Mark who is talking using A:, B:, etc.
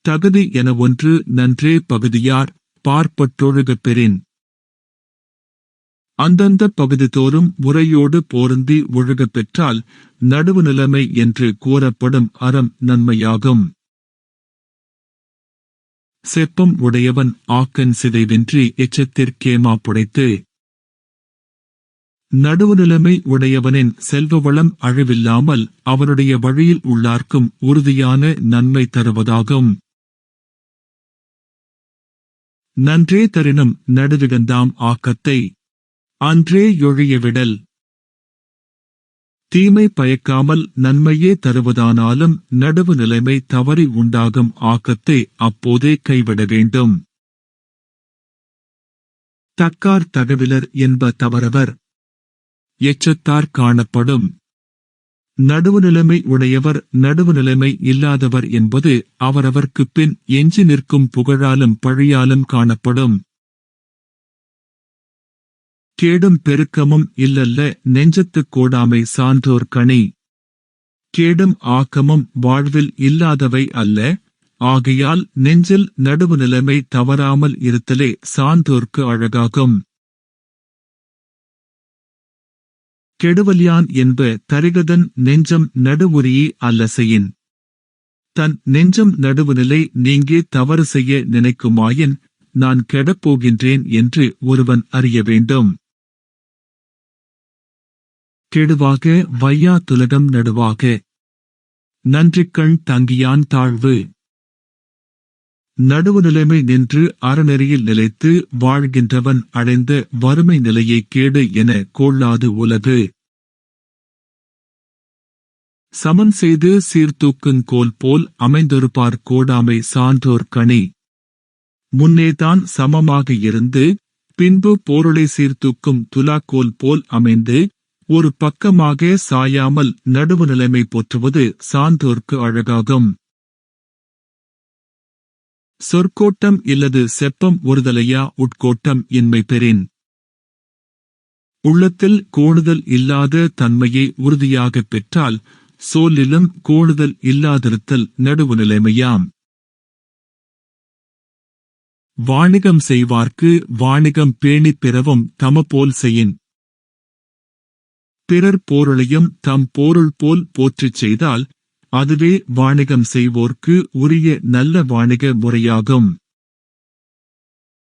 A: தகுதி என ஒன்று நன்றே பகுதியார் பார்ப்பட்டொழுகப் பெறின். அந்தந்த பகுதிதோறும் முறையோடு போருந்தி ஒழுகப் பெற்றால் நடுவு நிலைமை என்று கூறப்படும் அறம் நன்மையாகும். செப்பம் உடையவன் ஆக்கன் சிதைவின்றி எச்சத்திற்கேமா புடைத்து. நடுவுநிலைமை உடையவனின் செல்வ வளம் அழிவில்லாமல் அவனுடைய வழியில் உள்ளார்க்கும் உறுதியான நன்மை தருவதாகும். நன்றே தருணம் நடுவிகந்தாம் ஆக்கத்தை. அன்றே யொழிய விடல். தீமை பயக்காமல் நன்மையே தருவதானாலும் நடுவு நிலைமை தவறி உண்டாகும் ஆக்கத்தை அப்போதே கைவிட வேண்டும். தக்கார் தகவிலர் என்ப தவறவர். எச்சத்தார் காணப்படும். நடுவுநிலைமை உடையவர் நடுவுநிலைமை இல்லாதவர் என்பது அவரவர்க்குப் பின் எஞ்சி நிற்கும் புகழாலும் பழியாலும் காணப்படும். கேடும் பெருக்கமும் இல்லல்ல நெஞ்சத்துக் கோடாமை சான்றோர் கணி கேடும் ஆக்கமும் வாழ்வில் இல்லாதவை அல்ல ஆகையால் நெஞ்சில் நடுவு நிலைமை தவறாமல் இருத்தலே சான்றோர்க்கு அழகாகும். கெடுவலியான் என்ப தரிகதன் நெஞ்சம் நடுவுரியே செய்யின் தன் நெஞ்சம் நடுவுநிலை நீங்கே தவறு செய்ய நினைக்குமாயின் நான் கெடப்போகின்றேன் என்று ஒருவன் அறிய வேண்டும். கெடுவாக வையா துலகம் நடுவாக. நன்றிக்கண் தங்கியான் தாழ்வு. நடுவு நிலைமை நின்று அறநெறியில் நிலைத்து வாழ்கின்றவன் அடைந்த வறுமை நிலையை கேடு என கொள்ளாது உலகு. சமன் செய்து சீர்தூக்குங் கோல் போல் அமைந்திருப்பார் கோடாமை சான்றோர் கணி முன்னேதான் சமமாக இருந்து பின்பு போருளை சீர்தூக்கும் துலாக்கோல் போல் அமைந்து ஒரு பக்கமாக சாயாமல் நடுவு நிலைமை போற்றுவது சான்றோர்க்கு அழகாகும். சொற்கோட்டம் இல்லது செப்பம் ஒருதலையா உட்கோட்டம் இன்மை பெறின். உள்ளத்தில் கோணுதல் இல்லாத தன்மையை உறுதியாகப் பெற்றால் சோலிலும் கோணுதல் இல்லாதிருத்தல் நடுவு நிலைமையாம். வாணிகம் செய்வார்க்கு வாணிகம் பேணிப் பிறவும் தமபோல் செய்யின். பிறர் போருளையும் தம் போருள் போல் போற்றிச் செய்தால் அதுவே வாணிகம் செய்வோர்க்கு உரிய நல்ல வாணிக முறையாகும்.